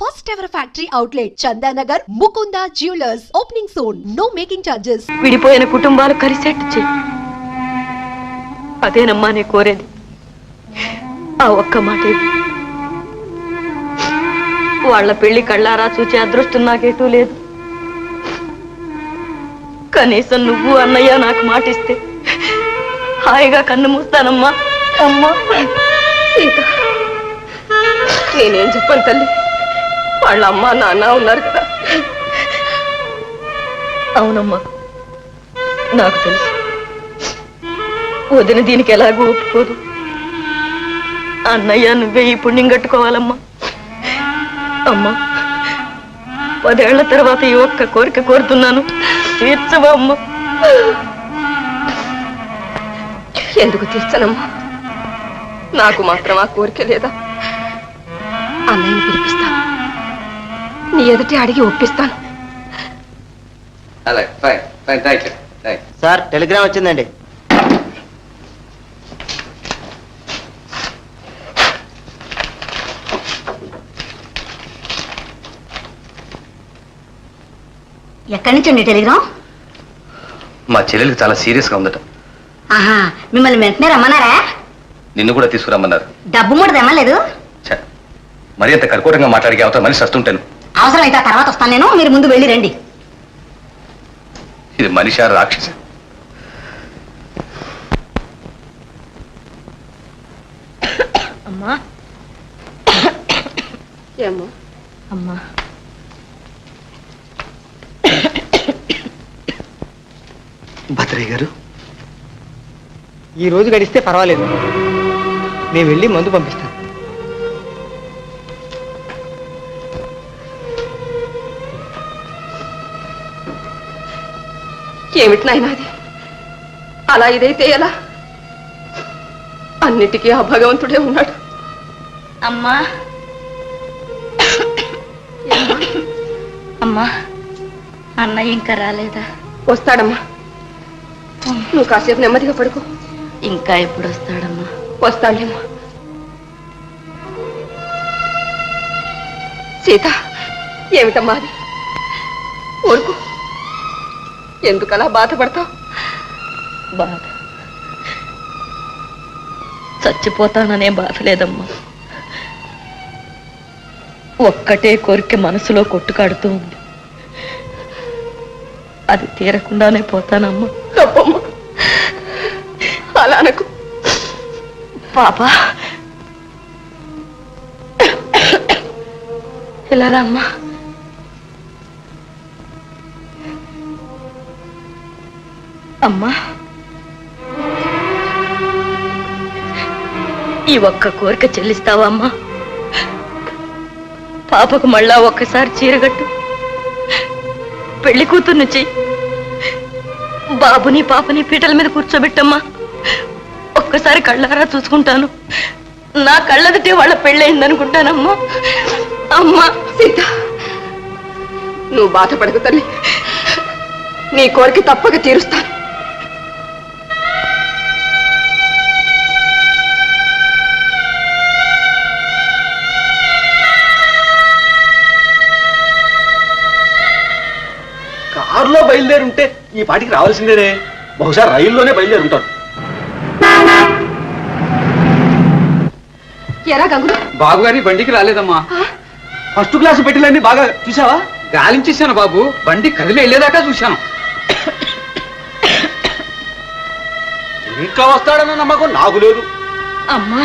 First ever factory outlet, Chandanagar, Mukunda Jewelers, opening soon. No making charges. విడిపోయిన కుటుంబాలు కలిసేట్టు చెయ్యి అదేనమ్మా నే కోరేది. ఆ ఒక్క మాట. వాళ్ళ పెళ్ళి కళ్ళారా చూచే అదృష్టం నాకేటూ లేదు. కనీసం నువ్వు అన్నయ్య నాకు మాటిస్తే హాయిగా కన్ను మూస్తానమ్మా. అమ్మా సీత నేనేం చెప్పను తల్లి? వాళ్ళ అమ్మ నాన్న ఉన్నారు కదా. అవునమ్మా నాకు తెలుసు. వదిన దీనికి ఎలాగో ఒప్పుకోదు. అన్నయ్య నువ్వే ఈ పుణ్యం కట్టుకోవాలమ్మా. అమ్మా పదేళ్ళ తర్వాత ఈ ఒక్క కోరిక కోరుతున్నాను. తీర్చవా అమ్మా? ఎందుకు తీర్చనమ్మా? నాకు మాత్రం ఆ కోరిక లేదా? అన్నయ్య పిలిపిస్తాను. నీ ఎదుటి అడిగి ఒప్పిస్తాను. సార్ టెలిగ్రామ్ వచ్చిందండి. ఎక్కడి నుంచి అండి టెలిగ్రామ్? మా చెల్లెలికి చాలా సీరియస్గా ఉందట. ఆహా మిమ్మల్ని వెంటనే రమ్మన్నారా? నిన్ను కూడా తీసుకురమ్మన్నారు. డబ్బు మూట తెమ్మలేదు ఛ, మరీ అంత కర్కోటంగా మాట్లాడికి అవతల మనిషి వస్తుంటాను. అవసరం అయితే ఆ తర్వాత వస్తాను నేను. మీరు ముందు వెళ్ళి రండి. ఇది మనిషి రాక్షస? అమ్మా. ఏమో అమ్మా. భద్రయ్య గారు. ఈ రోజు గడిస్తే పర్వాలేదు. నేను వెళ్ళి మందు పంపిస్తాను. ఏమిటి నాయనా అది? అలా ఇదైతే ఎలా? అన్నిటికీ ఆ భగవంతుడే ఉన్నాడు. అమ్మా. అమ్మా అన్నయ్య ఇంకా రాలేదా? వస్తాడమ్మా. నువ్వు కాసేపు నెమ్మదిగా పడుకో. ఇంకా ఎప్పుడు వస్తాడమ్మా? వస్తాడేమ్మా సీత ఏమిటమ్మా అది? ఊరుకు. ఎందుకలా బాధపడతావు? బాధ. చచ్చిపోతాననే బాధ లేదమ్మా. ఒక్కటే కోరిక మనసులో కొట్టుకాడుతూ ఉంది. అది తీరకుండానే పోతానమ్మా. తప్పమ్మా. అలా అనకు. పాపా ఇలా రమ్మా అమ్మా. ఈ ఒక్క కోరిక చెల్లిస్తావా అమ్మా? పాపకు మళ్ళా ఒక్కసారి చీరగట్టు. పెళ్ళి కూతుర్ని చెయ్యి. బాబుని పాపని పీటల మీద కూర్చోబెట్టమ్మా. ఒక్కసారి కళ్ళారా చూసుకుంటాను. నా కళ్ళదిటే వాళ్ళ పెళ్ళయిందనుకుంటానమ్మా. అమ్మా. సీత నువ్వు బాధపడకు తల్లి. నీ కోరిక తప్పక తీరుస్తాను. కారులో బయలుదేరి ఉంటే ఈ పాటికి రావాల్సిందేనే. బహుశా రైల్లోనే బయలుదేరి ఉంటాడు ఎరా గంగులు. బాబు గారి బండికి రాలేదమ్మా. ఫస్ట్ క్లాస్ పెట్టిలన్నీ బాగా చూసావా గాలించేశాను బాబు. బండి కదిలి వెళ్ళేదాకా చూశాను. ఇంకా వస్తాడన్న నమ్మకం నాకు లేదు. అమ్మా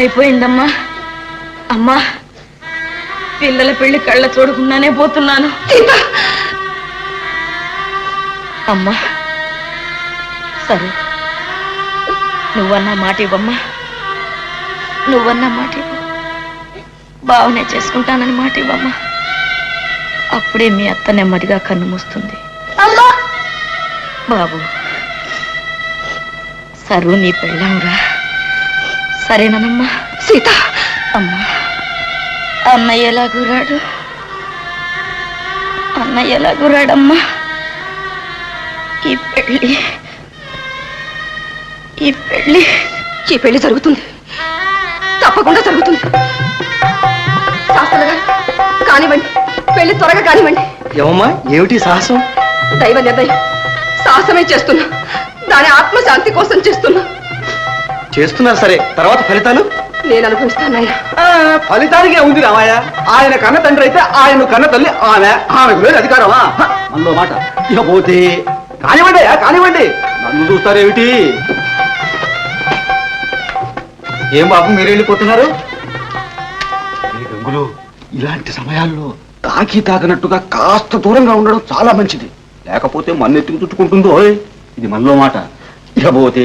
అయిపోయిందమ్మా. అమ్మా పిల్లల పెళ్ళి కళ్ళ చూడకుండానే పోతున్నాను. అమ్మా. సరే. నువ్వన్నా మాట ఇవ్వమ్మా. నువ్వన్నా మాట ఇవ్వు. బావనే చేసుకుంటానని మాట ఇవ్వమ్మా. అప్పుడే మీ అత్త నెమ్మదిగా కన్ను మూస్తుంది. బాబు సరు నీ పెళ్ళాంరా. సరేనమ్మా సీత! అమ్మా. అన్నయ్య ఎలా గురాడు? అన్నయ్య ఎలా గురాడమ్మా? ఈ పెళ్ళి. ఈ పెళ్ళి. ఈ పెళ్ళి జరుగుతుంది. తప్పకుండా జరుగుతుంది. శాస్త్రం శాస్త్రులు గారు కానివ్వండి. పెళ్ళి త్వరగా కానివ్వండి. ఏమమ్మా? ఏమిటి సాహసం? దైవ నిర్ణయం. సాహసమే చేస్తున్నా. దాని ఆత్మశాంతి కోసం చేస్తున్నా. చేస్తున్నారు సరే. తర్వాత ఫలితాలు? నేను అనుభవిస్తాను ఫలితానికే ఉంది రామాయ ఆయన కన్న తండ్రి అయితే ఆయన కన్న తల్లి ఆమె. ఆమెకు లేదు అధికారమా? మనలో మాట. ఇక పోతే కానివ్వండి కానివ్వండి. నన్ను చూస్తారేమిటి? ఏం బాబు మీరు వెళ్ళిపోతున్నారు? ఈ గంగులు ఇలాంటి సమయాల్లో తాకి తాకినట్టుగా కాస్త దూరంగా ఉండడం చాలా మంచిది. లేకపోతే మన్నెత్తికి చుట్టుకుంటుందో ఓయ్. ఇది మనలో మాట. లేకపోతే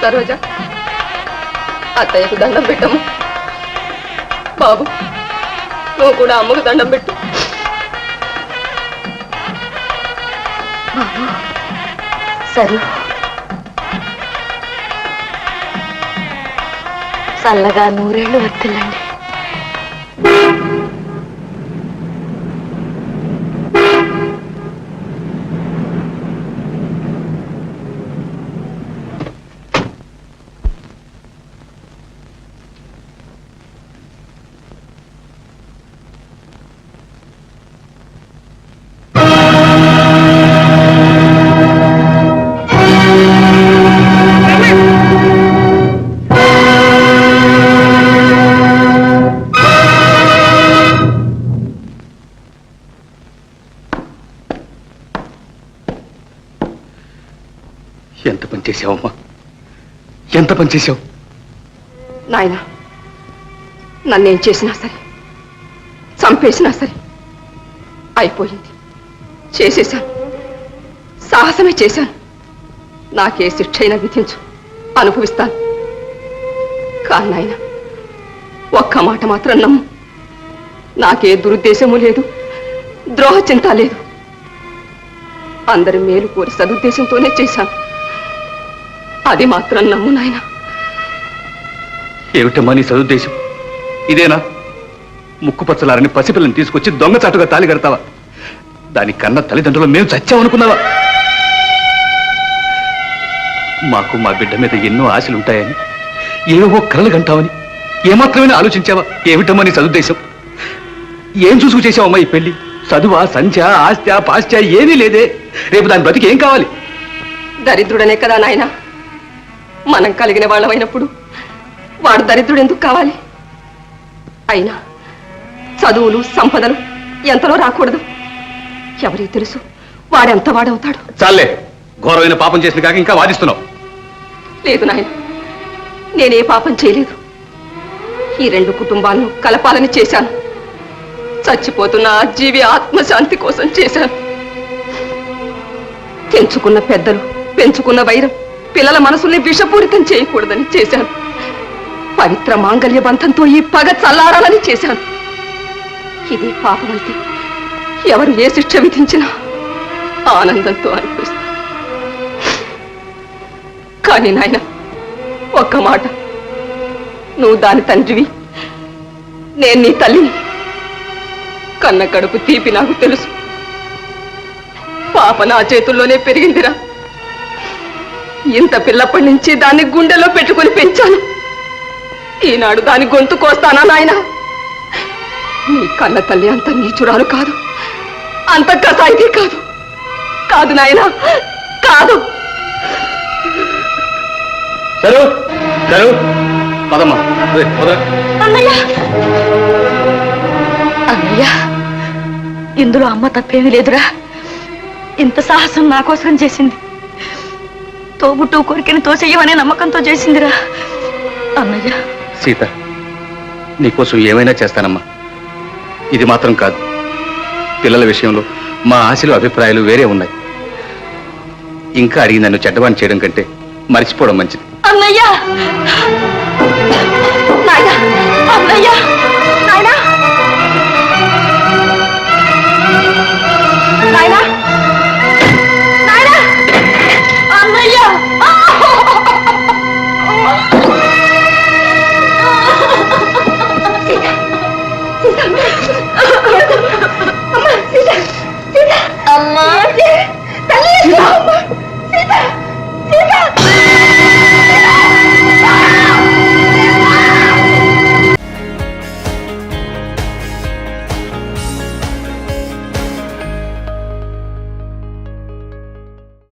సరోజ అత్తయ్యకు దండం పెట్టము బాబు నువ్వు కూడా అమ్మకు దండం పెట్టు. సరే చల్లగా నూరేళ్ళు వర్తిల్లండి చేసావమ్మా? ఎంత పని చేసావు? నాయన నన్నేం చేసినా సరే చంపేసినా సరే అయిపోయింది. చేసేశాను. సాహసమే చేశాను. నాకే శిక్ష అయినా విధించు అనుభవిస్తాను. కానీ నాయన ఒక్క మాట మాత్రం నమ్ము. నాకే దురుద్దేశము లేదు ద్రోహ చింత లేదు. అందరి మేలు కోరి సదుద్దేశంతోనే చేశాను. అది మాత్రం నమ్ము నాయనా. ఏమిటమ్మా నీ సదుద్దేశం? ఇదేనా? ముక్కు పచ్చలారని పసిపిల్లని తీసుకొచ్చి దొంగచాటుగా తాలి కడతావా? దాని కన్న తల్లిదండ్రులు మేము చచ్చామనుకున్నావా? మాకు మా బిడ్డ మీద ఎన్నో ఆశలుంటాయని ఏవో కలలు కంటావని ఏమాత్రమైనా ఆలోచించావా? ఏమిటమ్మా నీ సదుద్దేశం? ఏం చూసుకు చేసావమ్మా ఈ పెళ్ళి చదువా సంధ్య ఆస్త్య పాస్త్య ఏమీ లేదే. రేపు దాని బతికి ఏం కావాలి? దరిద్రుడనే కదా నాయన. మనం కలిగిన వాళ్ళమైనప్పుడు వాడు దరిద్రుడు ఎందుకు కావాలి? అయినా చదువులు సంపదలు ఎంతలో రాకూడదు? ఎవరికి తెలుసు? వాడెంత వాడవుతాడు? చాలే ఘోరమైన పాపం చేసిన కాక ఇంకా వాదిస్తున్నావు. లేదు నాయన నేనే పాపం చేయలేదు. ఈ రెండు కుటుంబాలను కలపాలని చేశాను. చచ్చిపోతున్న ఆ జీవి ఆత్మశాంతి కోసం చేశాను. తెంచుకున్న పెద్దలు పెంచుకున్న వైరం పిల్లల మనసుల్ని విషపూరితం చేయకూడదని చేశాను. పవిత్ర మాంగళ్య బంధంతో ఈ పగ చల్లారాలని చేశాను. ఇది పాపమైతే ఎవరు ఏ శిక్ష విధించినా ఆనందంతో అనిపిస్తా కానీ నాయన ఒక్క మాట. నువ్వు దాని తండ్రివి. నేను నీ తల్లిని. కన్న కడుపు తీపి నాకు తెలుసు. పాప నా చేతుల్లోనే పెరిగిందిరా. ఇంత పిల్లప్పటి నుంచి దాన్ని గుండెలో పెట్టుకుని పెంచాను. ఈనాడు దాని గొంతు కోస్తానా నాయన? నీ కన్న తల్లి అంత నీచురాలు కాదు. అంత కసాయితీ కాదు. కాదు నాయనా కాదు. సరు పదమ్మా. ఇందులో అమ్మ తప్పేమీ లేదురా. ఇంత సాహసం నా కోసం చేసింది. తోబుట్టు కోరికని తోసేయమనే నమ్మకంతో చేసిందిరా. అన్నయ్య. సీత నీకోసం ఏమైనా చేస్తానమ్మా. ఇది మాత్రం కాదు. పిల్లల విషయంలో మా ఆశలు అభిప్రాయాలు వేరే ఉన్నాయి. ఇంకా అడిగి నన్ను చెడ్డవాణి చేయడం కంటే మర్చిపోవడం మంచిది. అన్నయ్యా! 不要